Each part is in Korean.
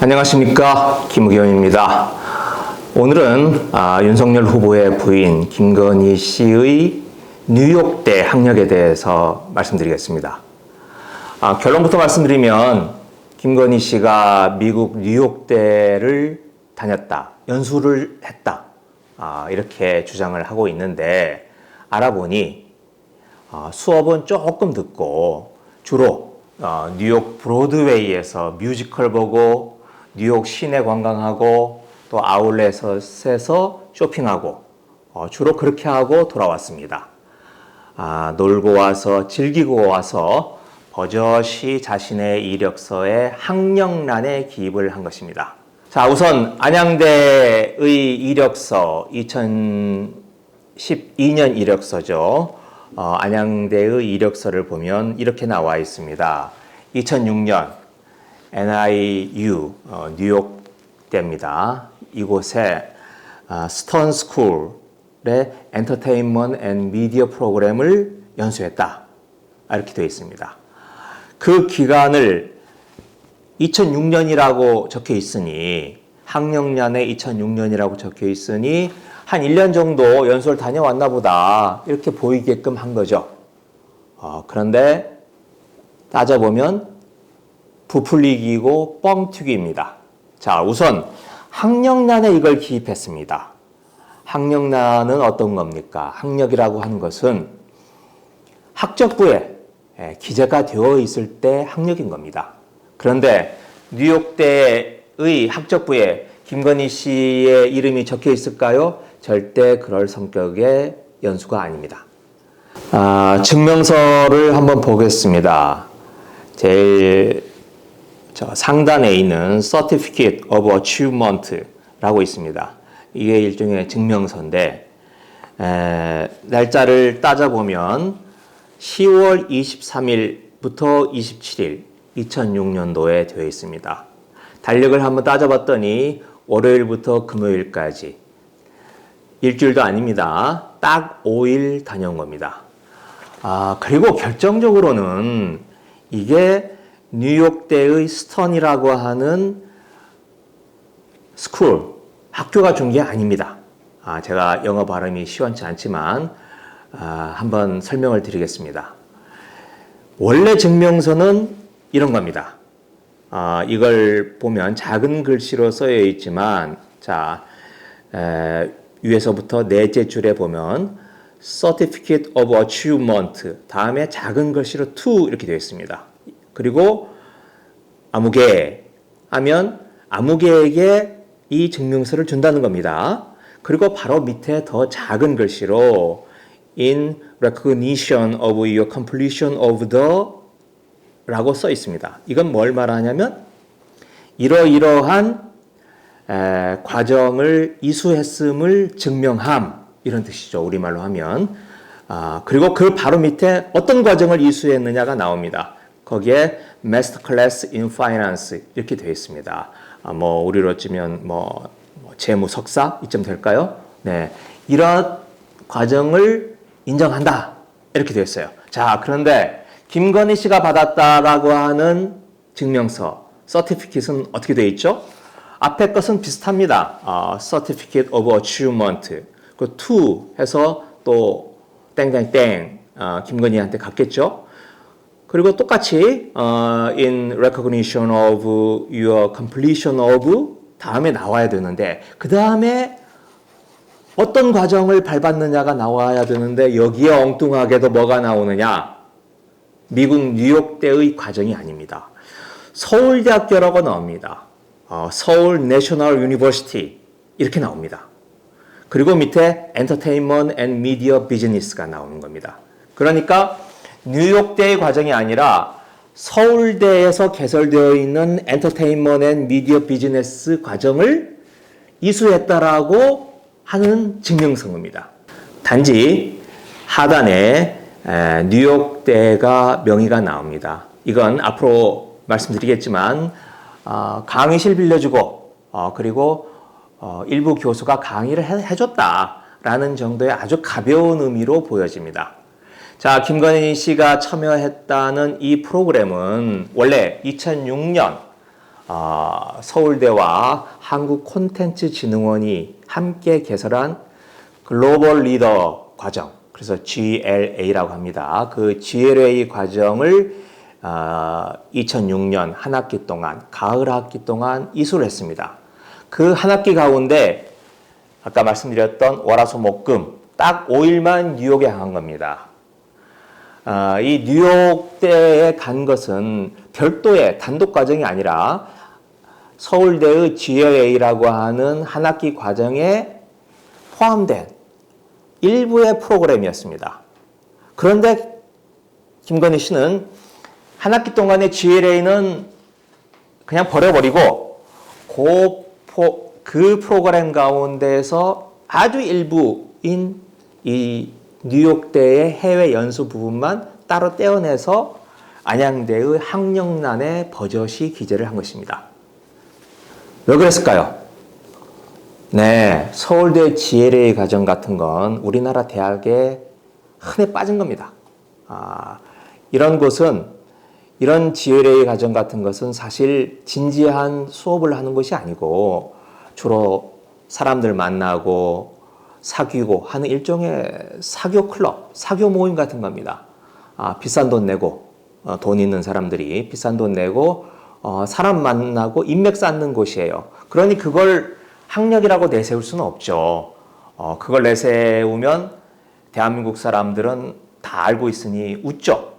안녕하십니까 김우겸입니다. 오늘은 아, 윤석열 후보의 부인 김건희 씨의 뉴욕대 학력에 대해서 말씀드리겠습니다. 아, 결론부터 말씀드리면 김건희 씨가 미국 뉴욕대를 다녔다, 연수를 했다 아, 이렇게 주장을 하고 있는데 알아보니 아, 수업은 조금 듣고 주로 어, 뉴욕 브로드웨이에서 뮤지컬 보고 뉴욕 시내 관광하고 또 아울렛에서 쇼핑하고 어, 주로 그렇게 하고 돌아왔습니다. 아, 놀고 와서 즐기고 와서 버젓이 자신의 이력서에 학력란에 기입을 한 것입니다. 자, 우선 안양대의 이력서 2012년 이력서죠. 어, 안양대의 이력서를 보면 이렇게 나와 있습니다. 2006년 NIU 어, 뉴욕대입니다. 이곳에 아, 스턴 스쿨의 엔터테인먼트 앤 미디어 프로그램을 연수했다. 이렇게 되어 있습니다. 그 기간을 2006년이라고 적혀 있으니 학령년에 2006년이라고 적혀 있으니 한 1년 정도 연수를 다녀왔나 보다 이렇게 보이게끔 한 거죠. 어, 그런데 따져보면 부풀리기고 뻥튀기입니다. 자, 우선 학력란에 이걸 기입했습니다. 학력란은 어떤 겁니까? 학력이라고 하는 것은 학적부에 예, 기재가 되어 있을 때 학력인 겁니다. 그런데 뉴욕대의 학적부에 김건희 씨의 이름이 적혀 있을까요? 절대 그럴 성격의 연수가 아닙니다. 아, 증명서를 한번 보겠습니다. 제일 상단에 있는 Certificate of Achievement라고 있습니다. 이게 일종의 증명서인데 에, 날짜를 따져보면 10월 23일부터 27일 2006년도에 되어 있습니다. 달력을 한번 따져봤더니 월요일부터 금요일까지 일주일도 아닙니다. 딱 5일 다녀온 겁니다. 아, 그리고 결정적으로는 이게 뉴욕대의 스턴이라고 하는 스쿨, 학교가 준 게 아닙니다. 아, 제가 영어 발음이 시원치 않지만, 아, 한번 설명을 드리겠습니다. 원래 증명서는 이런 겁니다. 아, 이걸 보면 작은 글씨로 쓰여 있지만, 자, 에, 위에서부터 넷째 줄에 보면 Certificate of Achievement 다음에 작은 글씨로 to 이렇게 되어 있습니다. 그리고 아무개 하면 아무개에게 이 증명서를 준다는 겁니다. 그리고 바로 밑에 더 작은 글씨로 in recognition of your completion of the 라고 써 있습니다. 이건 뭘 말하냐면 이러이러한 에, 과정을 이수했음을 증명함 이런 뜻이죠. 우리말로 하면 아, 그리고 그 바로 밑에 어떤 과정을 이수했느냐가 나옵니다. 거기에 Master Class in Finance 이렇게 되어 있습니다. 아, 뭐 우리로 치면 뭐, 뭐 재무 석사 이쯤 될까요? 네, 이런 과정을 인정한다 이렇게 되어 있어요. 자, 그런데 김건희 씨가 받았다라고 하는 증명서, 서티피킷은 어떻게 되어 있죠? 앞에 것은 비슷합니다. 어, Certificate of Achievement. 그 to 해서 또 땡땡땡 어, 김건희한테 갔겠죠. 그리고 똑같이 어, in recognition of your completion of 다음에 나와야 되는데 그 다음에 어떤 과정을 밟았느냐가 나와야 되는데 여기에 엉뚱하게도 뭐가 나오느냐? 미국 뉴욕대의 과정이 아닙니다. 서울대학교라고 나옵니다. 어, 서울 내셔널 유니버시티 이렇게 나옵니다. 그리고 밑에 엔터테인먼트 앤 미디어 비즈니스가 나오는 겁니다. 그러니까 뉴욕대의 과정이 아니라 서울대에서 개설되어 있는 엔터테인먼트 앤 미디어 비즈니스 과정을 이수했다라고 하는 증명서입니다. 단지 하단에 뉴욕대가 명의가 나옵니다. 이건 앞으로 말씀드리겠지만 어, 강의실 빌려주고 어, 그리고 어, 일부 교수가 강의를 해, 줬다라는 정도의 아주 가벼운 의미로 보여집니다. 자, 김건희 씨가 참여했다는 이 프로그램은 원래 2006년 어, 서울대와 한국 콘텐츠 진흥원이 함께 개설한 글로벌 리더 과정, 그래서 GLA라고 합니다. 그 GLA 과정을 어, 2006년 한 학기 동안, 가을 학기 동안 이수를 했습니다. 그 한 학기 가운데 아까 말씀드렸던 월화수목금 딱 5일만 뉴욕에 간 겁니다. 아, 이 뉴욕대에 간 것은 별도의 단독 과정이 아니라 서울대의 GLA라고 하는 한 학기 과정에 포함된 일부의 프로그램이었습니다. 그런데 김건희 씨는 한 학기 동안의 GLA는 그냥 버려버리고 그, 포, 그 프로그램 가운데서 아주 일부인 이 뉴욕대의 해외 연수 부분만 따로 떼어내서 안양대의 학령란에 버젓이 기재를 한 것입니다. 왜 그랬을까요? 네, 서울대 GLA 과정 같은 건 우리나라 대학에 흔해 빠진 겁니다. 아, 이런 곳은 이런 GLA 과정 같은 것은 사실 진지한 수업을 하는 것이 아니고 주로 사람들 만나고 사귀고 하는 일종의 사교 클럽, 사교 모임 같은 겁니다. 아, 비싼 돈 내고 어, 돈 있는 사람들이 비싼 돈 내고 어, 사람 만나고 인맥 쌓는 곳이에요. 그러니 그걸 학력이라고 내세울 수는 없죠. 어, 그걸 내세우면 대한민국 사람들은 다 알고 있으니 웃죠.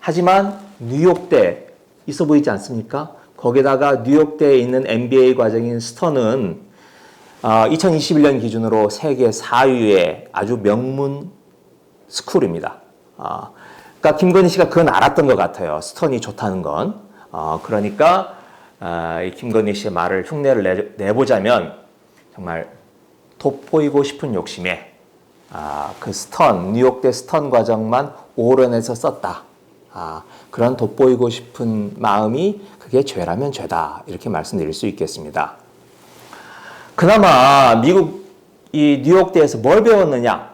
하지만 뉴욕대 있어 보이지 않습니까? 거기다가 뉴욕대에 있는 MBA 과정인 스턴은 어, 2021년 기준으로 세계 4위의 아주 명문 스쿨입니다. 어, 그러니까 김건희 씨가 그건 알았던 것 같아요. 스턴이 좋다는 건. 어, 그러니까 어, 이 김건희 씨의 말을 흉내를 내, 보자면 정말 돋보이고 싶은 욕심에 아, 그 스턴 뉴욕대 스턴 과정만 오른해서 썼다. 아, 그런 돋보이고 싶은 마음이 그게 죄라면 죄다 이렇게 말씀드릴 수 있겠습니다. 그나마 미국 이 뉴욕대에서 뭘 배웠느냐?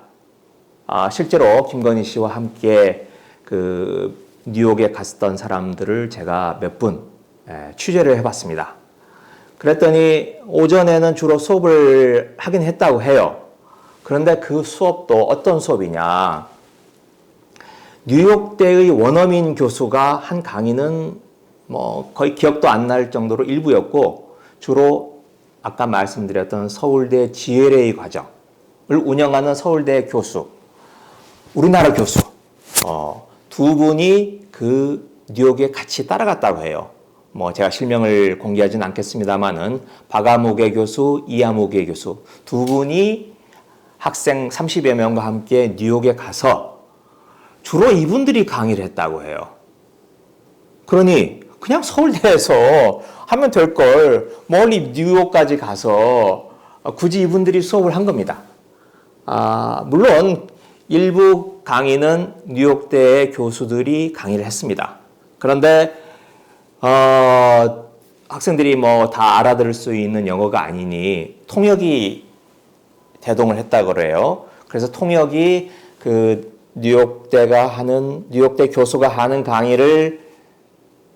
아, 실제로 김건희 씨와 함께 그 뉴욕에 갔던 사람들을 제가 몇분 취재를 해봤습니다. 그랬더니 오전에는 주로 수업을 하긴 했다고 해요. 그런데 그 수업도 어떤 수업이냐? 뉴욕대의 원어민 교수가 한 강의는 뭐 거의 기억도 안 날 정도로 일부였고 주로 아까 말씀드렸던 서울대 GLA 과정을 운영하는 서울대 교수, 우리나라 교수 어, 두 분이 그 뉴욕에 같이 따라갔다고 해요. 뭐 제가 실명을 공개하진 않겠습니다만은 박아무개 교수, 이하무개 교수 두 분이 학생 30여 명과 함께 뉴욕에 가서 주로 이분들이 강의를 했다고 해요. 그러니 그냥 서울대에서 하면 될 걸 멀리 뉴욕까지 가서 굳이 이분들이 수업을 한 겁니다. 아, 물론 일부 강의는 뉴욕대 교수들이 강의를 했습니다. 그런데 어, 학생들이 뭐 다 알아들을 수 있는 영어가 아니니 통역이 대동을 했다 그래요. 그래서 통역이 그 뉴욕대가 하는 뉴욕대 교수가 하는 강의를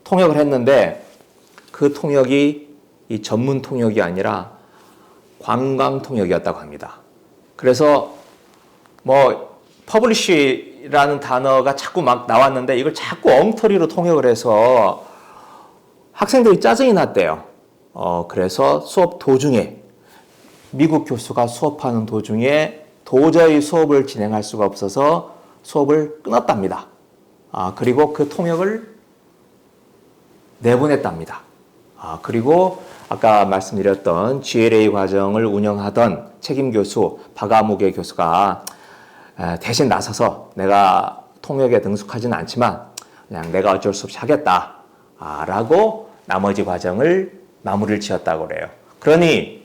통역을 했는데 그 통역이 이 전문 통역이 아니라 관광 통역이었다고 합니다. 그래서 뭐 퍼블리시라는 단어가 자꾸 막 나왔는데 이걸 자꾸 엉터리로 통역을 해서 학생들이 짜증이 났대요. 어, 그래서 수업 도중에 미국 교수가 수업하는 도중에 도저히 수업을 진행할 수가 없어서 수업을 끊었답니다. 아, 그리고 그 통역을 내보냈답니다. 아, 그리고 아까 말씀드렸던 GLA 과정을 운영하던 책임 교수 박아무개 교수가 대신 나서서 내가 통역에 능숙하지는 않지만 그냥 내가 어쩔 수 없이 하겠다. 아, 라고 나머지 과정을 마무리를 지었다고 그래요. 그러니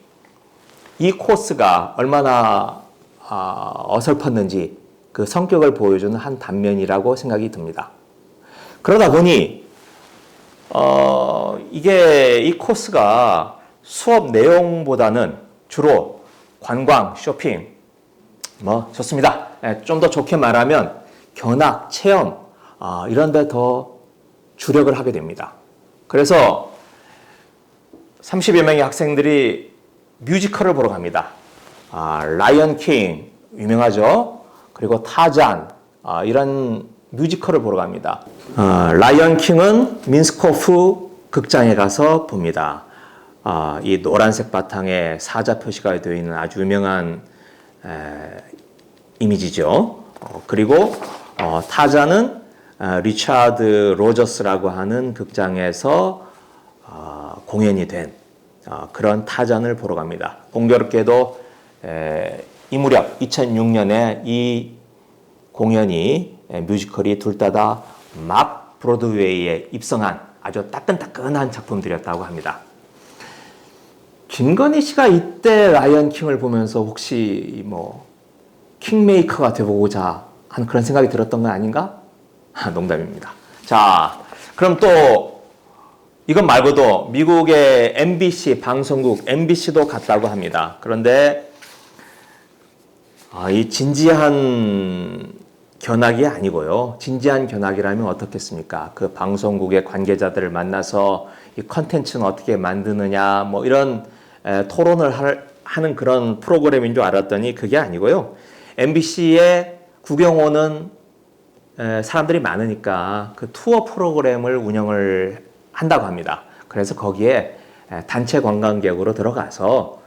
이 코스가 얼마나 아, 어설펐는지 그 성격을 보여주는 한 단면이라고 생각이 듭니다. 그러다 보니 어, 이게 이 코스가 수업 내용보다는 주로 관광, 쇼핑, 뭐 좋습니다. 예, 좀더 좋게 말하면 견학, 체험, 아, 이런 데 더 주력을 하게 됩니다. 그래서 30여 명의 학생들이 뮤지컬을 보러 갑니다. 아, 라이언 킹 유명하죠. 그리고 타잔 아, 이런 뮤지컬을 보러 갑니다. 아, 라이언 킹은 민스코프 극장에 가서 봅니다. 아, 이 노란색 바탕에 사자 표시가 되어 있는 아주 유명한 에, 이미지죠. 어, 그리고 어, 타자는 어, 리차드 로저스라고 하는 극장에서 어, 공연이 된 어, 그런 타잔을 보러 갑니다. 공교롭게도 에, 이 무렵 2006년에 이 공연이 에, 뮤지컬이 둘 다다막 브로드웨이에 입성한 아주 따끈따끈한 작품들이었다고 합니다. 김건희 씨가 이때 라이언 킹을 보면서 혹시 뭐 킹메이커가 되보고자 하는 그런 생각이 들었던 건 아닌가? 아, 농담입니다. 자, 그럼 또 이것 말고도 미국의 MBC 방송국 MBC도 갔다고 합니다. 그런데 아, 이 진지한 견학이 아니고요. 진지한 견학이라면 어떻겠습니까? 그 방송국의 관계자들을 만나서 이 컨텐츠는 어떻게 만드느냐, 뭐 이런 에, 토론을 할, 하는 그런 프로그램인 줄 알았더니 그게 아니고요. MBC에 구경 오는 에, 사람들이 많으니까 그 투어 프로그램을 운영을 한다고 합니다. 그래서 거기에 에, 단체 관광객으로 들어가서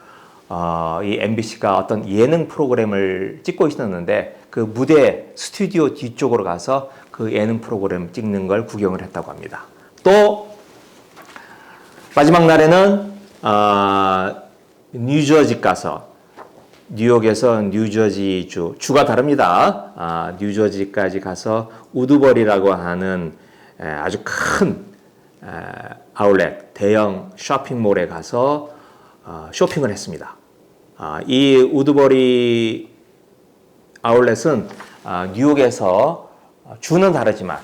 어, 이 MBC가 어떤 예능 프로그램을 찍고 있었는데 그 무대 스튜디오 뒤쪽으로 가서 그 예능 프로그램 찍는 걸 구경을 했다고 합니다. 또 마지막 날에는 어, 뉴저지 가서 뉴욕에서 뉴저지 주 주가 다릅니다. 아, 뉴저지까지 가서 우드버리라고 하는 에, 아주 큰 에, 아울렛 대형 쇼핑몰에 가서 어, 쇼핑을 했습니다. 아, 이 우드버리 아울렛은 아, 뉴욕에서 주는 다르지만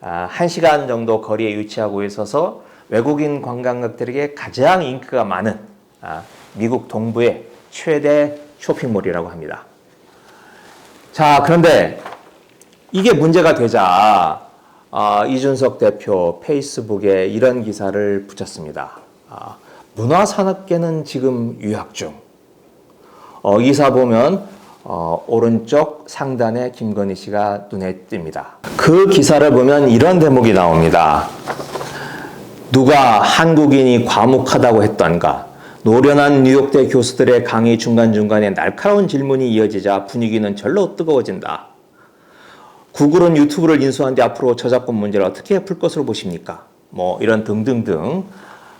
아, 1시간 정도 거리에 위치하고 있어서 외국인 관광객들에게 가장 인기가 많은 아, 미국 동부의 최대 쇼핑몰이라고 합니다. 자, 그런데 이게 문제가 되자 아, 이준석 대표 페이스북에 이런 기사를 붙였습니다. 아, 문화산업계는 지금 유학 중. 어, 기사 보면 어, 오른쪽 상단에 김건희 씨가 눈에 띕니다. 그 기사를 보면 이런 대목이 나옵니다. 누가 한국인이 과묵하다고 했던가? 노련한 뉴욕대 교수들의 강의 중간중간에 날카로운 질문이 이어지자 분위기는 절로 뜨거워진다. 구글은 유튜브를 뒤 앞으로 저작권 문제를 어떻게 풀 것으로 보십니까? 뭐 이런 등등등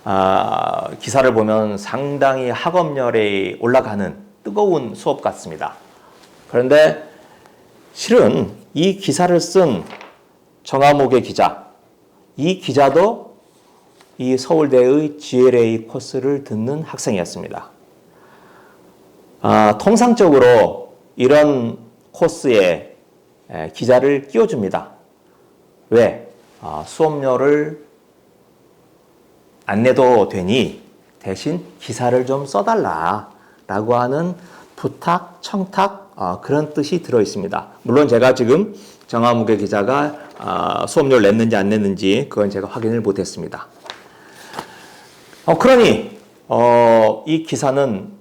아, 기사를 보면 상당히 학업열에 올라가는 뜨거운 수업 같습니다. 그런데 실은 이 기사를 쓴 정화목의 기자, 이 기자도 이 서울대의 GLA 코스를 듣는 학생이었습니다. 아, 통상적으로 이런 코스에 기자를 끼워줍니다. 왜? 아, 수업료를 안 내도 되니 대신 기사를 좀 써달라 라고 하는 부탁, 청탁 어, 그런 뜻이 들어 있습니다. 물론 제가 지금 정화무게 기자가 어, 수업료를 냈는지 안 냈는지 그건 제가 확인을 못했습니다. 어, 그러니 어, 이 기사는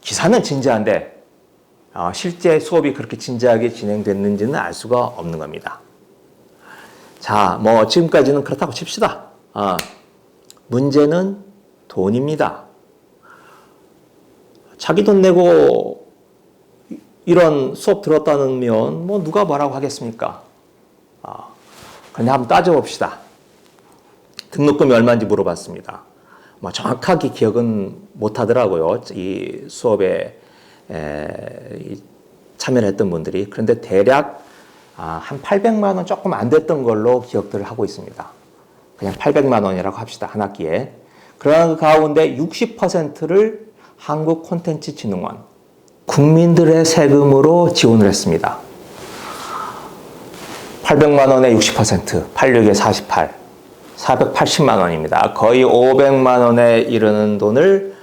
기사는 진지한데 어, 실제 수업이 그렇게 진지하게 진행됐는지는 알 수가 없는 겁니다. 자, 뭐 지금까지는 그렇다고 칩시다. 어, 문제는 돈입니다. 자기 돈 내고 이런 수업 들었다면 뭐 누가 뭐라고 하겠습니까? 아, 그런데 한번 따져봅시다. 등록금이 얼마인지 물어봤습니다. 뭐 정확하게 기억은 못 하더라고요. 이 수업에 에, 참여를 했던 분들이. 그런데 대략 아, 한 800만 원 조금 안 됐던 걸로 기억들을 하고 있습니다. 그냥 800만 원이라고 합시다. 한 학기에. 그러나 그 가운데 60%를 한국 콘텐츠 진흥원 국민들의 세금으로 지원을 했습니다. 800만 원에 60%, 86에 48, 480만 원입니다. 거의 500만 원에 이르는 돈을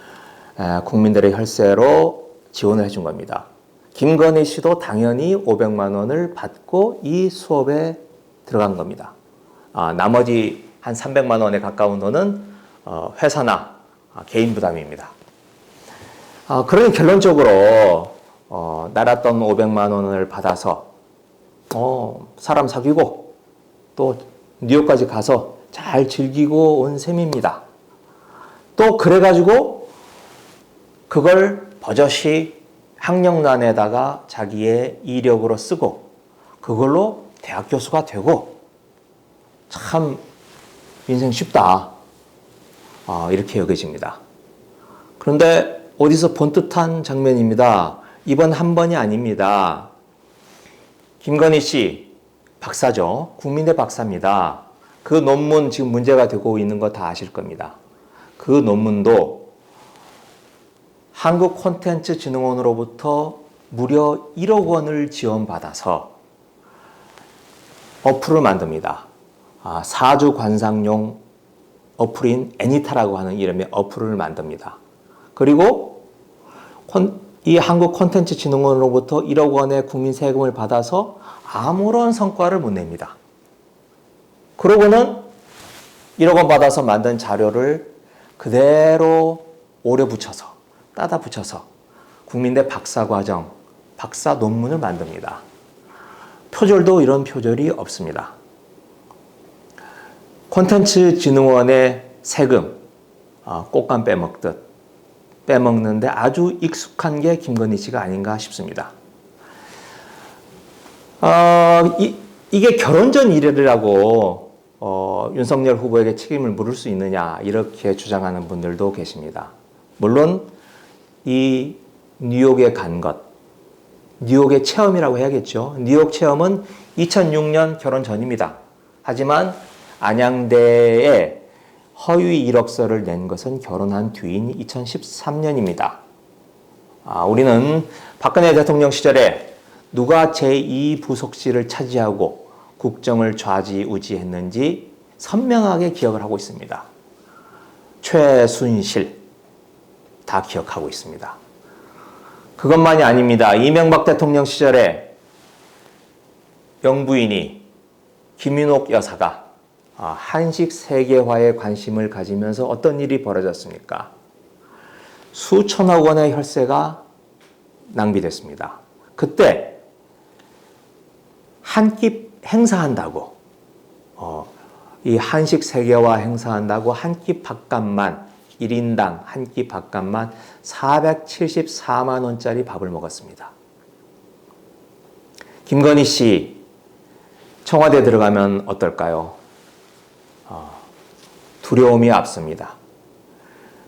국민들의 혈세로 지원을 해준 겁니다. 김건희 씨도 당연히 500만 원을 받고 이 수업에 들어간 겁니다. 아, 나머지 한 300만 원에 가까운 돈은 어, 회사나 아, 개인 부담입니다. 아, 그러니 결론적으로 어, 날았던 500만 원을 받아서 어, 사람 사귀고 또 뉴욕까지 가서 잘 즐기고 온 셈입니다. 또 그래가지고 그걸 버젓이 학력란에다가 자기의 이력으로 쓰고 그걸로 대학 교수가 되고 참 인생 쉽다. 아, 이렇게 여겨집니다. 그런데 어디서 본 듯한 장면입니다. 이번 한 번이 아닙니다. 김건희 씨, 박사죠. 국민대 박사입니다. 그 논문 지금 문제가 되고 있는 거 다 아실 겁니다. 그 논문도 한국 콘텐츠 진흥원으로부터 무려 1억 원을 지원받아서 어플을 만듭니다. 아, 사주 관상용 어플인 애니타라고 하는 이름의 어플을 만듭니다. 그리고 콘- 이 한국 콘텐츠 진흥원으로부터 1억 원의 국민 세금을 받아서 아무런 성과를 못 냅니다. 그러고는 1억 원 받아서 만든 자료를 그대로 오려 붙여서 따다 붙여서 국민대 박사 과정, 박사 논문을 만듭니다. 표절도 이런 표절이 없습니다. 콘텐츠 진흥원의 세금, 아, 꽃감 빼먹듯 빼먹는데 아주 익숙한 게 김건희 씨가 아닌가 싶습니다. 어, 이, 이게 결혼 전 일이라고 어, 윤석열 후보에게 책임을 물을 수 있느냐 이렇게 주장하는 분들도 계십니다. 물론 이 뉴욕에 간 것, 뉴욕의 체험이라고 해야겠죠. 뉴욕 체험은 2006년 결혼 전입니다. 하지만 안양대에 허위 이력서를 낸 것은 결혼한 뒤인 2013년입니다. 아, 우리는 박근혜 대통령 시절에 누가 제2부속실을 차지하고 국정을 좌지우지했는지 선명하게 기억을 하고 있습니다. 최순실 다 기억하고 있습니다. 그것만이 아닙니다. 이명박 대통령 시절에 영부인이 김윤옥 여사가 아, 한식 세계화에 관심을 가지면서 어떤 일이 벌어졌습니까? 수천억 원의 혈세가 낭비됐습니다. 그때 한 끼 행사한다고 어, 이 한식 세계화 행사한다고 한 끼 밥값만 1인당 한 끼 밥값만 474만 원짜리 밥을 먹었습니다. 김건희 씨 청와대 들어가면 어떨까요? 어, 두려움이 앞섭니다.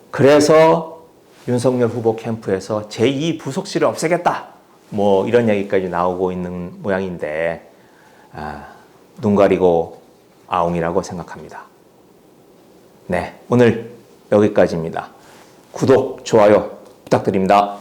그래서 윤석열 후보 캠프에서 제2 부속실을 없애겠다. 뭐 이런 얘기까지 나오고 있는 모양인데 아, 눈 가리고 아웅이라고 생각합니다. 네, 오늘 여기까지입니다. 구독, 좋아요 부탁드립니다.